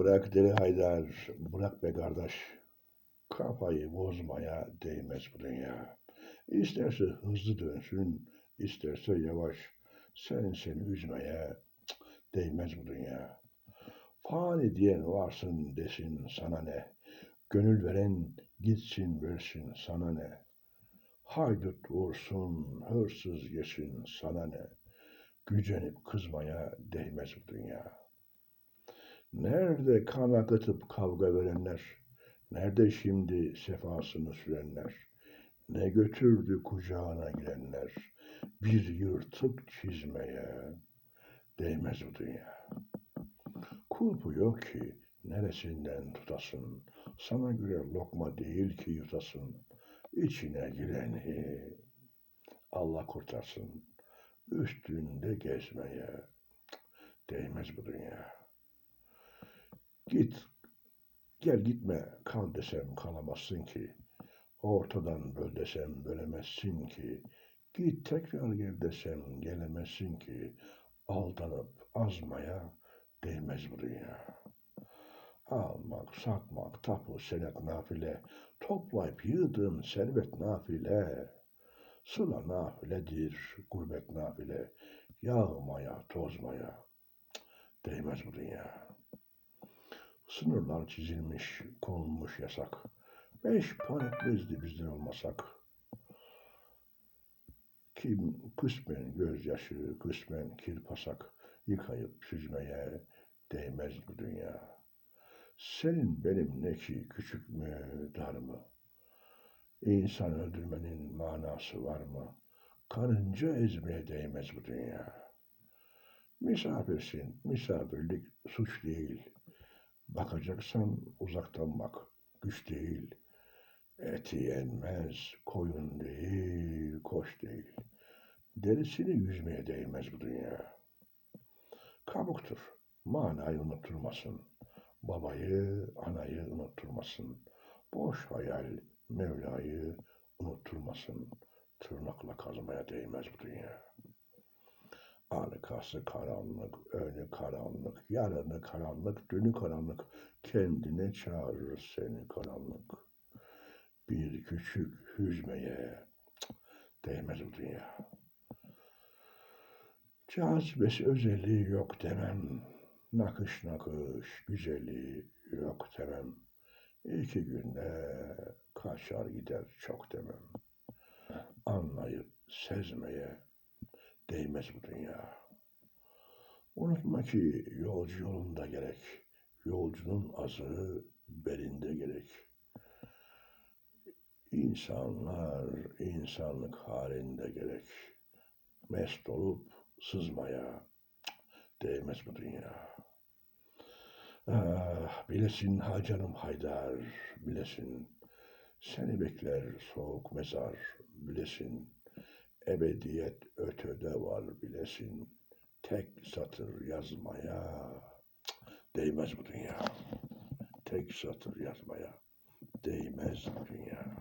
Bırak deli Haydar, bırak be kardeş. Kafayı bozmaya değmez bu dünya. İsterse hızlı dönsün, isterse yavaş. Sen seni üzmeye değmez bu dünya. Fani diyen varsın desin sana ne. Gönül veren gitsin versin sana ne. Haydut vursun, hırsız yesin sana ne. Gücenip kızmaya değmez bu dünya. Nerede kan akıtıp kavga verenler? Nerede şimdi sefasını sürenler? Ne götürdü kucağına girenler? Bir yırtık çizmeye değmez bu dünya. Kulpu yok ki neresinden tutasın. Sana göre lokma değil ki yutasın. İçine gireni Allah kurtarsın. Üstünde gezmeye değmez bu dünya. Git, gel gitme, kal desem kalamazsın ki. Ortadan böl desem bölemezsin ki. Git tekrar gel desem gelemezsin ki. Aldanıp azmaya değmez bu dünya. Almak, satmak, tapu, senet nafile, toplayıp yığdığın servet nafile. Sıla nafiledir, gurbet nafile, yağmaya, tozmaya değmez bu dünya. Sınırlar çizilmiş, konulmuş yasak. Beş par etmezdi bizden olmasak. Kim kısmen gözyaşı, kısmen kirpasak, yıkayıp süzmeye değmez bu dünya. Senin benim ne ki küçük mü, dar mı? İnsan öldürmenin manası var mı? Karınca ezmeye değmez bu dünya. Misafirsin, misafirlik suç değil. Bakacaksan uzaktan bak, güç değil. Eti yenmez, koyun değil, koş değil. Derisini yüzmeye değmez bu dünya. Kabuktur, manayı unutturmasın. Babayı, anayı unutturmasın. Boş hayal, Mevla'yı unutturmasın. Tırnakla kazmaya değmez bu dünya. Arkası karanlık, önü karanlık, yarını karanlık, dönü karanlık. Kendine çağırır seni karanlık. Bir küçük hüzmeye değmez bu dünya. Cazibesi özelliği yok demem. Nakış nakış güzeli yok demem. İki günde kaçar gider çok demem. Anlayıp sezmeye değmez bu dünya. Unutma ki yolcu yolunda gerek. Yolcunun azı belinde gerek. İnsanlar insanlık halinde gerek. Mest olup sızmaya değmez bu dünya. Ah, bilesin Hacanım Haydar, bilesin. Seni bekler soğuk mezar, bilesin. Ebediyet ötede var bilesin. Tek satır yazmaya değmez bu dünya. Tek satır yazmaya değmez bu dünya.